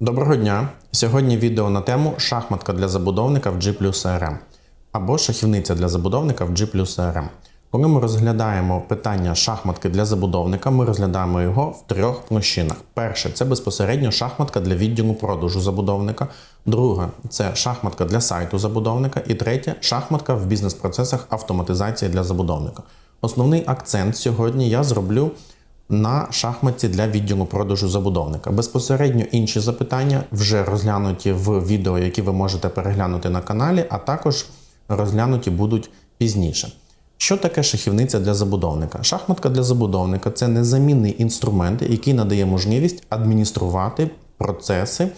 Доброго дня! Сьогодні відео на тему шахматка для забудовника в G CRM або шахівниця для забудовника в G CRM. Коли ми розглядаємо питання шахматки для забудовника, ми розглядаємо його в трьох площинах. Перше це безпосередньо шахматка для відділу продажу забудовника. Друге це шахматка для сайту забудовника. І третє шахматка в бізнес-процесах автоматизації для забудовника. Основний акцент сьогодні я зроблю на шахматці для відділу продажу забудовника. Безпосередньо інші запитання вже розглянуті в відео, які ви можете переглянути на каналі, а також розглянуті будуть пізніше. Що таке шахівниця для забудовника? Шахматка для забудовника це незамінний інструмент, який надає можливість адмініструвати процеси,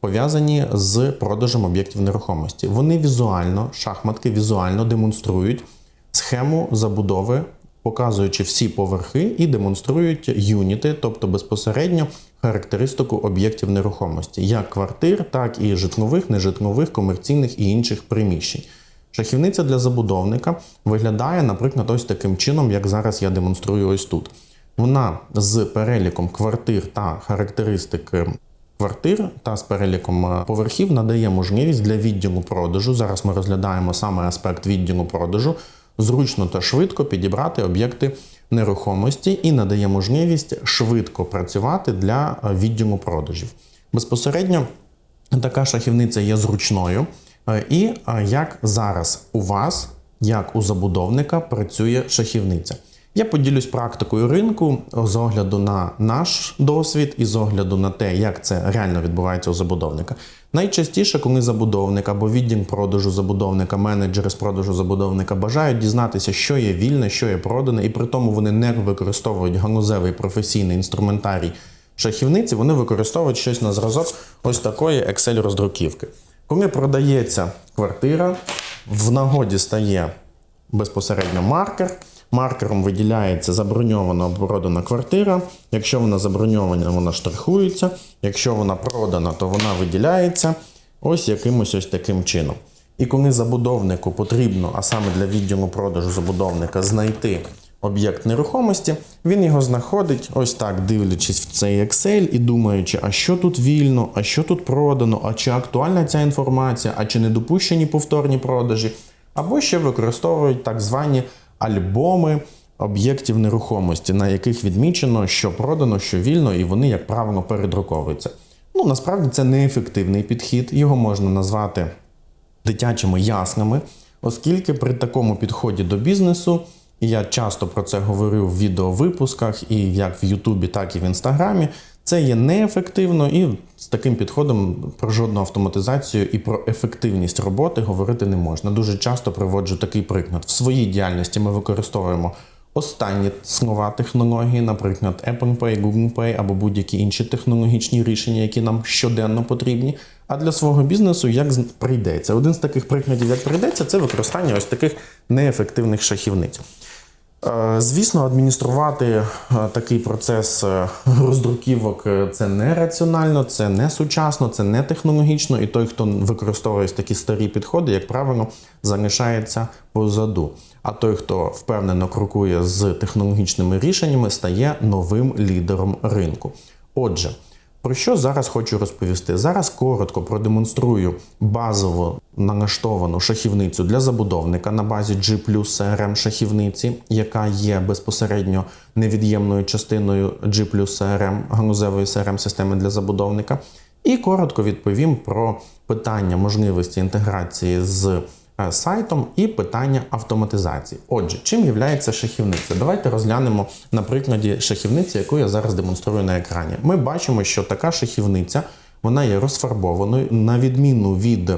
пов'язані з продажем об'єктів нерухомості. Вони візуально, шахматки візуально демонструють схему забудови показуючи всі поверхи і демонструють юніти, тобто безпосередньо характеристику об'єктів нерухомості, як квартир, так і житлових, нежитлових, комерційних і інших приміщень. Шахівниця для забудовника виглядає, наприклад, ось таким чином, як зараз я демонструю ось тут. Вона з переліком квартир та характеристик квартир та з переліком е, поверхів надає можливість для відділу продажу. Зараз ми розглядаємо саме аспект відділу продажу зручно та швидко підібрати об'єкти нерухомості і надає можливість швидко працювати для е, відділу продажів. Безпосередньо така шахівниця є зручною. Е, і е, як зараз у вас, як у забудовника, працює шахівниця. Я поділюсь практикою ринку з огляду на наш досвід і з огляду на те, як це реально відбувається у забудовника. Найчастіше, коли забудовник або відділ продажу забудовника, менеджери з продажу забудовника бажають дізнатися, що є вільне, що є продане, і при тому вони не використовують ганузевий професійний інструментарій шахівниці, вони використовують щось на зразок ось такої Excel-роздруківки. Коли продається квартира, в нагоді стає безпосередньо маркер. Маркером виділяється заброньована або продана квартира. Якщо вона заброньована, вона штрихується. Якщо вона продана, то вона виділяється ось якимось ось таким чином. І коли забудовнику потрібно, а саме для відділу продажу забудовника, знайти об'єкт нерухомості, він його знаходить ось так, дивлячись в цей Excel і думаючи, а що тут вільно, а що тут продано, а чи актуальна ця інформація, а чи не допущені повторні продажі, або ще використовують так звані альбоми об'єктів нерухомості, на яких відмічено, що продано, що вільно, і вони, як правило, передруковуються. Ну, насправді це неефективний підхід, його можна назвати дитячими яснами, оскільки при такому підході до бізнесу, і я часто про це говорю в відеовипусках, і як в Ютубі, так і в Інстаграмі. Це є неефективно, і з таким підходом про жодну автоматизацію і про ефективність роботи говорити не можна. Дуже часто приводжу такий приклад. В своїй діяльності ми використовуємо останні слова технології, наприклад, Apple Pay, Google Pay або будь-які інші технологічні рішення, які нам щоденно потрібні. А для свого бізнесу як прийдеться. Один з таких прикладів, як прийдеться, це використання ось таких неефективних шахівниць. Е, звісно, адмініструвати е, такий процес е, роздруківок це не раціонально, це не сучасно, це не технологічно, і той, хто використовує такі старі підходи, як правило, залишається позаду. А той, хто впевнено крокує з технологічними рішеннями, стає новим лідером ринку. Отже. Про що зараз хочу розповісти? Зараз коротко продемонструю базово налаштовану шахівницю для забудовника на базі G CRM шахівниці, яка є безпосередньо невід'ємною частиною G CRM, ганузевої crm системи для забудовника. І коротко відповім про питання можливості інтеграції з сайтом і питання автоматизації. Отже, чим є шахівниця? Давайте розглянемо на прикладі шахівниці, яку я зараз демонструю на екрані. Ми бачимо, що така шахівниця вона є розфарбованою, на відміну від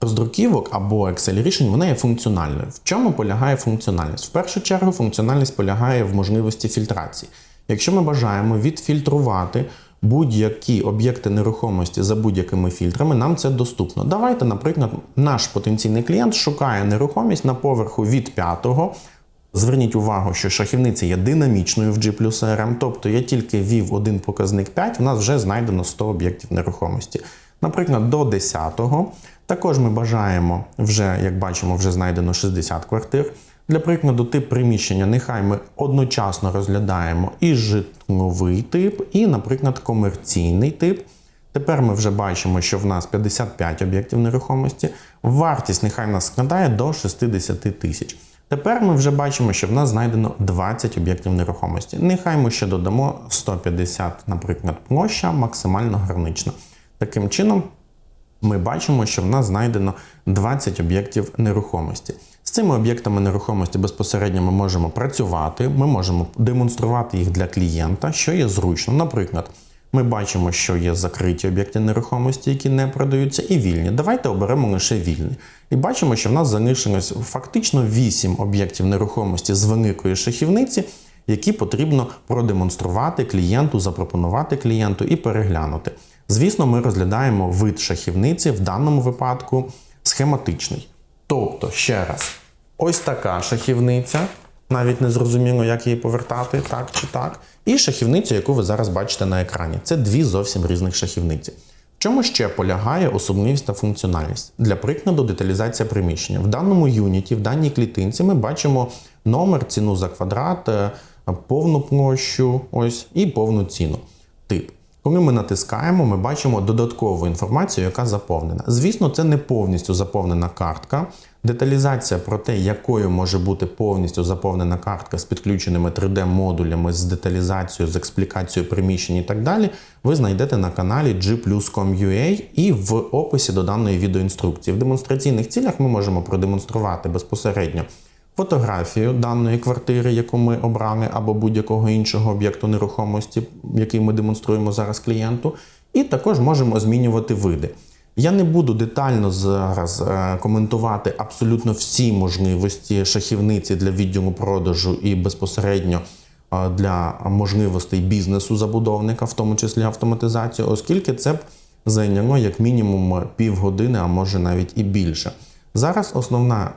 роздруківок або Excel рішень, вона є функціональною. В чому полягає функціональність? В першу чергу, функціональність полягає в можливості фільтрації. Якщо ми бажаємо відфільтрувати будь-які об'єкти нерухомості за будь-якими фільтрами, нам це доступно. Давайте, наприклад, наш потенційний клієнт шукає нерухомість на поверху від 5 Зверніть увагу, що шахівниця є динамічною в G RM, тобто я тільки ввів один показник 5, у нас вже знайдено 100 об'єктів нерухомості. Наприклад, до 10-го. Також ми бажаємо, вже, як бачимо, вже знайдено 60 квартир. Для прикладу, тип приміщення, нехай ми одночасно розглядаємо і житловий тип, і, наприклад, комерційний тип. Тепер ми вже бачимо, що в нас 55 об'єктів нерухомості. Вартість нехай нас складає до 60 тисяч. Тепер ми вже бачимо, що в нас знайдено 20 об'єктів нерухомості. Нехай ми ще додамо 150, наприклад, площа максимально гранична. Таким чином, ми бачимо, що в нас знайдено 20 об'єктів нерухомості. З цими об'єктами нерухомості безпосередньо ми можемо працювати, ми можемо демонструвати їх для клієнта, що є зручно. Наприклад, ми бачимо, що є закриті об'єкти нерухомості, які не продаються, і вільні. Давайте оберемо лише вільні. І бачимо, що в нас залишилось фактично 8 об'єктів нерухомості з великої шахівниці, які потрібно продемонструвати клієнту, запропонувати клієнту і переглянути. Звісно, ми розглядаємо вид шахівниці в даному випадку схематичний. Тобто, ще раз, ось така шахівниця, навіть не зрозуміло, як її повертати, так чи так. І шахівниця, яку ви зараз бачите на екрані. Це дві зовсім різних шахівниці. В чому ще полягає особливість та функціональність? Для прикладу, деталізація приміщення. В даному юніті, в даній клітинці, ми бачимо номер, ціну за квадрат, е, повну площу, ось і повну ціну. Тип. Коли ми натискаємо, ми бачимо додаткову інформацію, яка заповнена. Звісно, це не повністю заповнена картка. Деталізація про те, якою може бути повністю заповнена картка з підключеними 3D-модулями, з деталізацією, з експлікацією приміщень і так далі, ви знайдете на каналі g+com.ua і в описі до даної відеоінструкції. В демонстраційних цілях ми можемо продемонструвати безпосередньо фотографію даної квартири, яку ми обрали, або будь-якого іншого об'єкту нерухомості, який ми демонструємо зараз клієнту, і також можемо змінювати види. Я не буду детально зараз е, коментувати абсолютно всі можливості шахівниці для відділу продажу і безпосередньо е, для можливостей бізнесу забудовника, в тому числі автоматизацію, оскільки це б зайняло як мінімум півгодини, а може навіть і більше. Зараз основна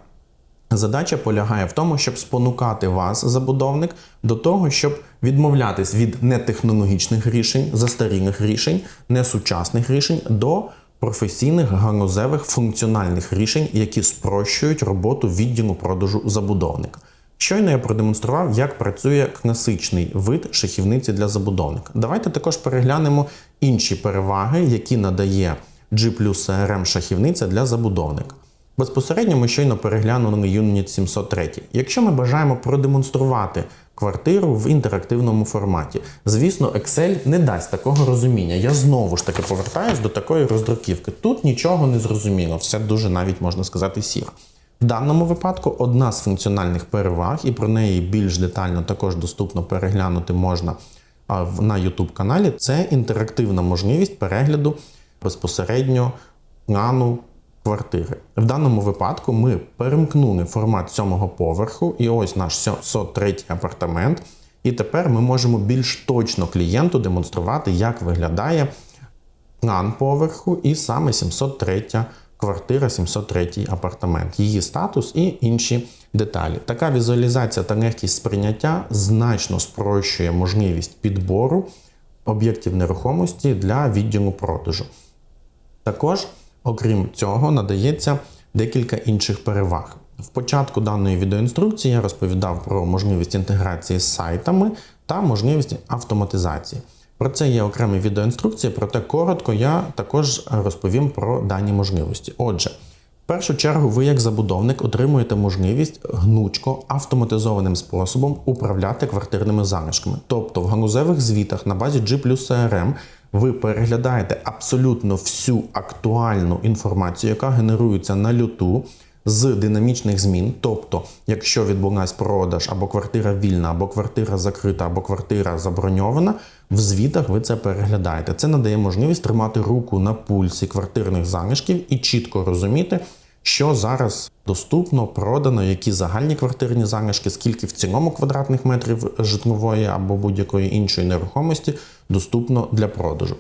Задача полягає в тому, щоб спонукати вас, забудовник, до того, щоб відмовлятись від нетехнологічних рішень, застарілих рішень, несучасних рішень до професійних ганузевих функціональних рішень, які спрощують роботу відділу продажу забудовника. Щойно я продемонстрував, як працює класичний вид шахівниці для забудовника. Давайте також переглянемо інші переваги, які надає G плюс CRM шахівниця для забудовника. Безпосередньо ми щойно переглянули юніт 703. Якщо ми бажаємо продемонструвати квартиру в інтерактивному форматі, звісно, Excel не дасть такого розуміння. Я знову ж таки повертаюсь до такої роздруківки. Тут нічого не зрозуміло, все дуже навіть можна сказати сір. В даному випадку одна з функціональних переваг, і про неї більш детально також доступно переглянути можна на YouTube каналі. Це інтерактивна можливість перегляду безпосередньо плану квартири. В даному випадку ми перемкнули формат сьомого поверху, і ось наш 703 апартамент. І тепер ми можемо більш точно клієнту демонструвати, як виглядає план поверху, і саме 703 квартира, 703 апартамент, її статус і інші деталі. Така візуалізація та легкість сприйняття значно спрощує можливість підбору об'єктів нерухомості для відділу продажу. Також Окрім цього, надається декілька інших переваг. В початку даної відеоінструкції я розповідав про можливість інтеграції з сайтами та можливість автоматизації. Про це є окремі відеоінструкції, проте коротко я також розповім про дані можливості. Отже, в першу чергу, ви, як забудовник, отримуєте можливість гнучко автоматизованим способом управляти квартирними залишками. Тобто в ганузевих звітах на базі G CRM ви переглядаєте абсолютно всю актуальну інформацію, яка генерується на люту з динамічних змін. Тобто, якщо відбулась продаж або квартира вільна, або квартира закрита, або квартира заброньована, в звітах ви це переглядаєте. Це надає можливість тримати руку на пульсі квартирних залишків і чітко розуміти що зараз доступно, продано, які загальні квартирні залишки, скільки в цілому квадратних метрів житлової або будь-якої іншої нерухомості доступно для продажу.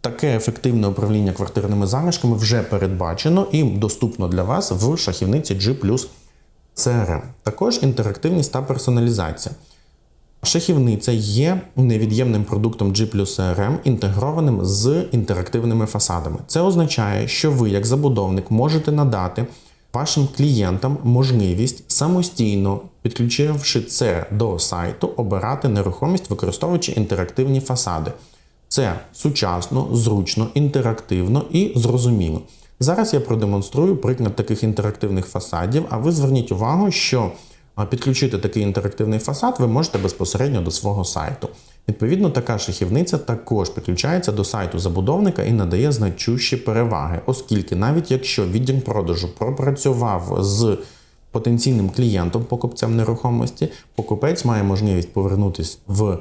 Таке ефективне управління квартирними залишками вже передбачено і доступно для вас в шахівниці G CRM. Також інтерактивність та персоналізація. Шахівниця є невід'ємним продуктом G CRM, інтегрованим з інтерактивними фасадами. Це означає, що ви, як забудовник, можете надати вашим клієнтам можливість самостійно, підключивши це до сайту, обирати нерухомість, використовуючи інтерактивні фасади. Це сучасно, зручно, інтерактивно і зрозуміло. Зараз я продемонструю приклад таких інтерактивних фасадів, а ви зверніть увагу, що підключити такий інтерактивний фасад ви можете безпосередньо до свого сайту. Відповідно, така шахівниця також підключається до сайту забудовника і надає значущі переваги, оскільки навіть якщо відділ продажу пропрацював з потенційним клієнтом, покупцем нерухомості, покупець має можливість повернутися в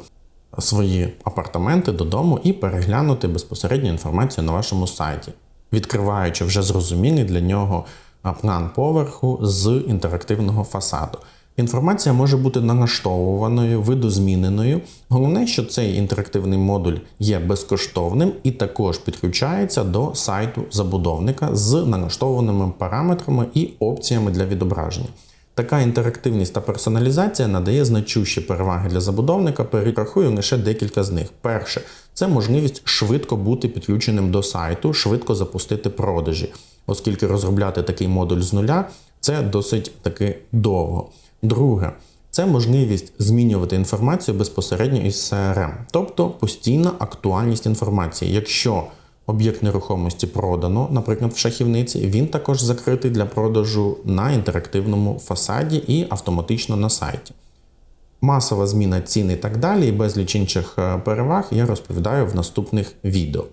свої апартаменти додому і переглянути безпосередньо інформацію на вашому сайті, відкриваючи вже зрозумілий для нього план поверху з інтерактивного фасаду. Інформація може бути налаштовуваною, видозміненою. Головне, що цей інтерактивний модуль є безкоштовним і також підключається до сайту забудовника з налаштованими параметрами і опціями для відображення. Така інтерактивність та персоналізація надає значущі переваги для забудовника. Перерахую лише декілька з них. Перше, це можливість швидко бути підключеним до сайту, швидко запустити продажі, оскільки розробляти такий модуль з нуля це досить таки довго. Друге, це можливість змінювати інформацію безпосередньо із CRM, тобто постійна актуальність інформації. Якщо об'єкт нерухомості продано, наприклад, в шахівниці, він також закритий для продажу на інтерактивному фасаді і автоматично на сайті. Масова зміна цін і так далі, і безліч інших е, переваг я розповідаю в наступних відео.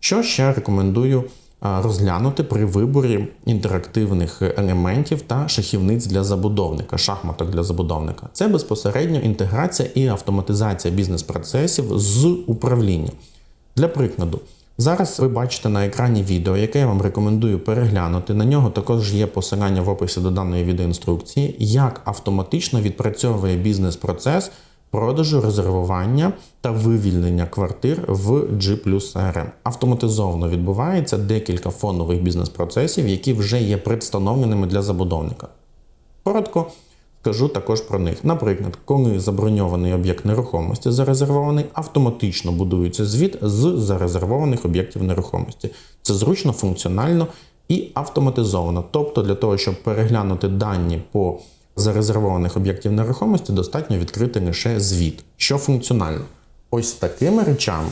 Що ще рекомендую розглянути при виборі інтерактивних елементів та шахівниць для забудовника, шахматок для забудовника? Це безпосередньо інтеграція і автоматизація бізнес-процесів з управлінням. Для прикладу, Зараз ви бачите на екрані відео, яке я вам рекомендую переглянути. На нього також є посилання в описі до даної відеоінструкції, як автоматично відпрацьовує бізнес-процес продажу, резервування та вивільнення квартир в G CRM. Автоматизовано відбувається декілька фонових бізнес-процесів, які вже є представленими для забудовника. Коротко. Скажу також про них. Наприклад, коли заброньований об'єкт нерухомості зарезервований, автоматично будується звіт з зарезервованих об'єктів нерухомості. Це зручно, функціонально і автоматизовано. Тобто, для того, щоб переглянути дані по зарезервованих об'єктів нерухомості, достатньо відкрити лише звіт, що функціонально. Ось такими речами.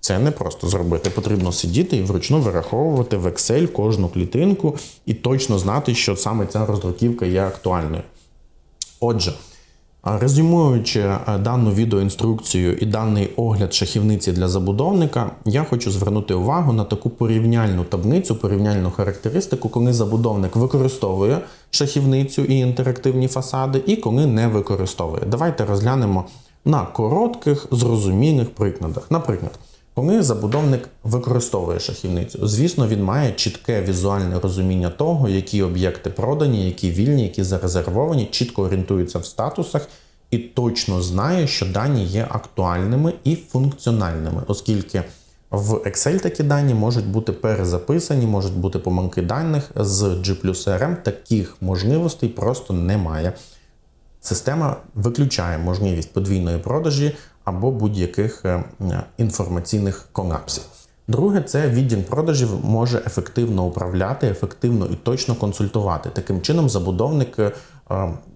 Це не просто зробити. Потрібно сидіти і вручну вираховувати в Excel кожну клітинку і точно знати, що саме ця роздруківка є актуальною. Отже, резюмуючи е, дану відеоінструкцію і даний огляд шахівниці для забудовника, я хочу звернути увагу на таку порівняльну таблицю, порівняльну характеристику, коли забудовник використовує шахівницю і інтерактивні фасади, і коли не використовує. Давайте розглянемо на коротких, зрозумілих прикладах. Наприклад. Коли забудовник використовує шахівницю, звісно, він має чітке візуальне розуміння того, які об'єкти продані, які вільні, які зарезервовані, чітко орієнтується в статусах і точно знає, що дані є актуальними і функціональними, оскільки в Excel такі дані можуть бути перезаписані, можуть бути помилки даних з G CRM. Таких можливостей просто немає. Система виключає можливість подвійної продажі або будь-яких е, інформаційних колапсів. Друге, це відділ продажів може ефективно управляти, ефективно і точно консультувати. Таким чином, забудовник е,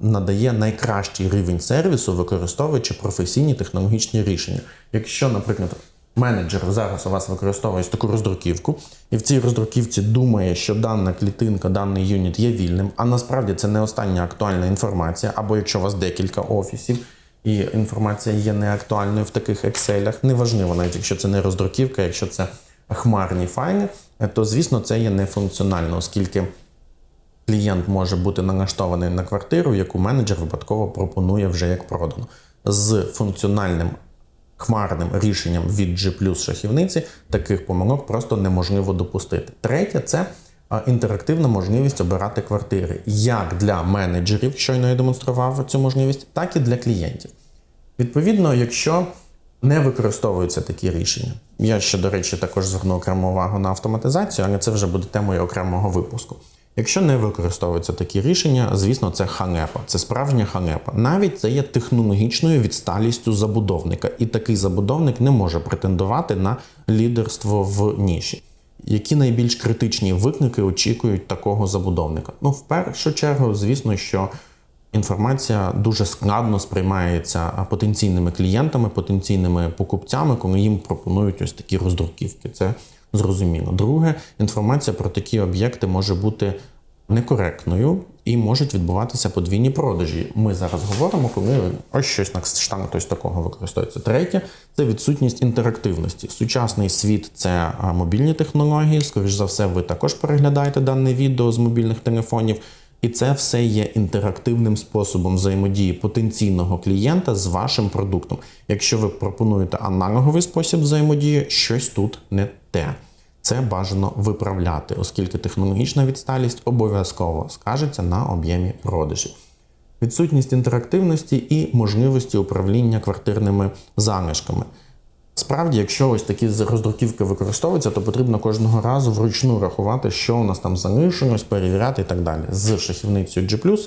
надає найкращий рівень сервісу, використовуючи професійні технологічні рішення. Якщо, наприклад, менеджер зараз у вас використовує таку роздруківку, і в цій роздруківці думає, що дана клітинка, даний юніт є вільним, а насправді це не остання актуальна інформація, або якщо у вас декілька офісів і інформація є неактуальною в таких Excel, неважливо, навіть якщо це не роздруківка, якщо це хмарні файли, то звісно це є нефункціонально, оскільки клієнт може бути налаштований на квартиру, яку менеджер випадково пропонує вже як продано. З функціональним хмарним рішенням від G шахівниці таких помилок просто неможливо допустити. Третє це інтерактивна можливість обирати квартири як для менеджерів, щойно я демонстрував цю можливість, так і для клієнтів. Відповідно, якщо не використовуються такі рішення, я ще, до речі, також зверну окрему увагу на автоматизацію, але це вже буде темою окремого випуску. Якщо не використовуються такі рішення, звісно, це ханепа, це справжня ханепа. Навіть це є технологічною відсталістю забудовника, і такий забудовник не може претендувати на лідерство в ніші. Які найбільш критичні виклики очікують такого забудовника? Ну, в першу чергу, звісно, що інформація дуже складно сприймається потенційними клієнтами, потенційними покупцями, коли їм пропонують ось такі роздруківки. Це зрозуміло. Друге, інформація про такі об'єкти може бути некоректною і можуть відбуватися подвійні продажі. Ми зараз говоримо, коли ось щось на кшталт ось такого використовується. Третє це відсутність інтерактивності. Сучасний світ це мобільні технології. Скоріш за все, ви також переглядаєте дане відео з мобільних телефонів. І це все є інтерактивним способом взаємодії потенційного клієнта з вашим продуктом. Якщо ви пропонуєте аналоговий спосіб взаємодії, щось тут не те. Це бажано виправляти, оскільки технологічна відсталість обов'язково скажеться на об'ємі продажів. Відсутність інтерактивності і можливості управління квартирними залишками. Справді, якщо ось такі роздруківки використовуються, то потрібно кожного разу вручну рахувати, що у нас там залишилось, перевіряти і так далі. З шахівницею G+,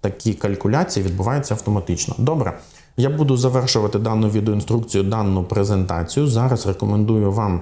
такі калькуляції відбуваються автоматично. Добре, я буду завершувати дану відеоінструкцію, дану презентацію. Зараз рекомендую вам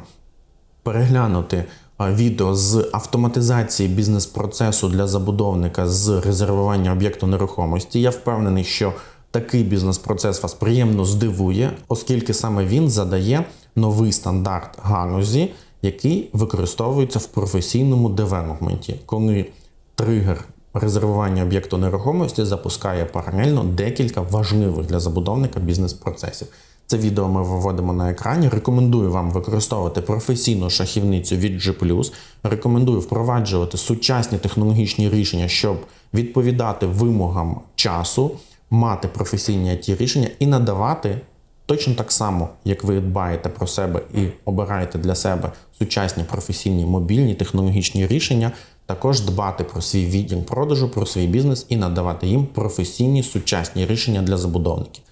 переглянути відео з автоматизації бізнес-процесу для забудовника з резервування об'єкту нерухомості. Я впевнений, що такий бізнес-процес вас приємно здивує, оскільки саме він задає новий стандарт галузі, який використовується в професійному девелопменті, коли тригер резервування об'єкту нерухомості запускає паралельно декілька важливих для забудовника бізнес-процесів. Це відео ми виводимо на екрані. Рекомендую вам використовувати професійну шахівницю від G+. Рекомендую впроваджувати сучасні технологічні рішення, щоб відповідати вимогам часу, мати професійні it рішення і надавати точно так само, як ви дбаєте про себе і обираєте для себе сучасні професійні мобільні технологічні рішення. Також дбати про свій відділ продажу, про свій бізнес і надавати їм професійні сучасні рішення для забудовників.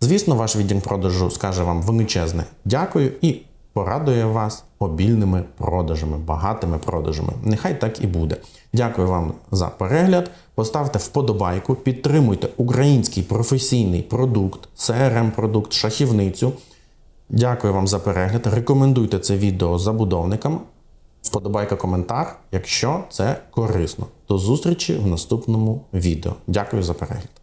Звісно, ваш відділ продажу скаже вам величезне дякую і порадує вас обільними продажами, багатими продажами. Нехай так і буде. Дякую вам за перегляд. Поставте вподобайку, підтримуйте український професійний продукт, crm продукт шахівницю. Дякую вам за перегляд. Рекомендуйте це відео забудовникам. Вподобайка коментар, якщо це корисно. До зустрічі в наступному відео. Дякую за перегляд.